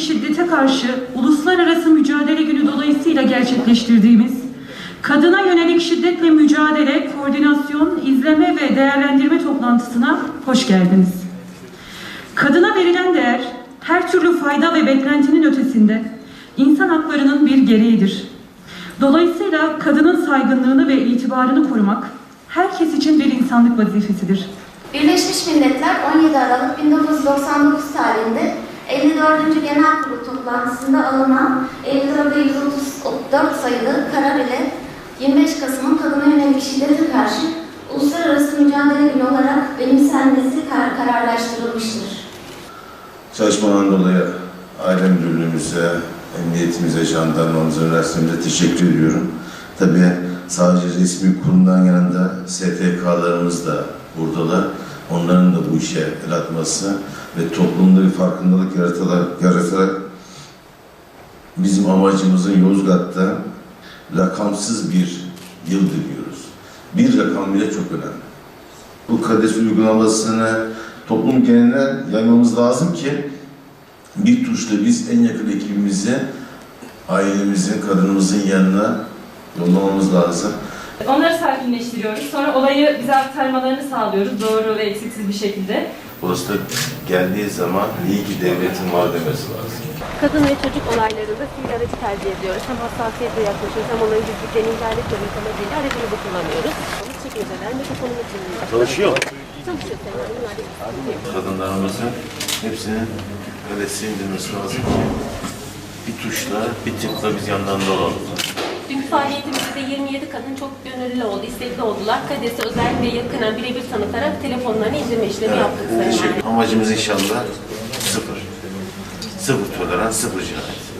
şiddete karşı Uluslararası Mücadele Günü dolayısıyla gerçekleştirdiğimiz Kadına Yönelik Şiddetle Mücadele Koordinasyon, İzleme ve Değerlendirme toplantısına hoş geldiniz. Kadına verilen değer her türlü fayda ve beklentinin ötesinde insan haklarının bir gereğidir. Dolayısıyla kadının saygınlığını ve itibarını korumak herkes için bir insanlık vazifesidir. Birleşmiş Milletler 17 Aralık 1999 tarihinde 54. Genel Kurulu toplantısında alınan 54'e 134 sayılı karar ile 25 Kasım'ın kadına yönelik şiddete karşı Uluslararası Mücadele Günü olarak benimsenmesi kar- kararlaştırılmıştır. Çalışmadan dolayı aile müdürlüğümüze, emniyetimize, jandarmamıza, üniversitemize teşekkür ediyorum. Tabii sadece resmi kurumdan yanında STK'larımız da buradalar. Onların da bu işe el atması ve toplumda bir farkındalık yaratarak, yaratarak bizim amacımızın Yozgat'ta rakamsız bir yıl diliyoruz. Bir rakam bile çok önemli. Bu KADES uygulamasını toplum geneline yaymamız lazım ki bir tuşla biz en yakın ekibimizi ailemizin, kadınımızın yanına yollamamız lazım. Onları sakinleştiriyoruz. Sonra olayı bize aktarmalarını sağlıyoruz doğru ve eksiksiz bir şekilde. Burası da geldiği zaman iyi ki devletin var demesi lazım. Kadın ve çocuk olaylarında sivil aracı tercih ediyoruz. Hem hassasiyetle yaklaşıyoruz hem olayın güçlüklerini internet görüntü amacıyla aracımızı kullanıyoruz. Onu çekmeceler, mikrofonumuz bulunuyor. Çalışıyor. Çalışıyor. Kadınlarımızın hepsinin öyle sindirmesi lazım ki bir tuşla, bir tıkla biz yanlarında olalım. Dünkü faaliyetimizde de 27 kadın çok gönüllü oldu, istekli oldular. Kadesi özellikle yakından birebir tanıtarak telefonlarını indirme işlemi yaptık Sayın Valim. Amacımız inşallah sıfır. Sıfır tolerans, sıfır cinayet.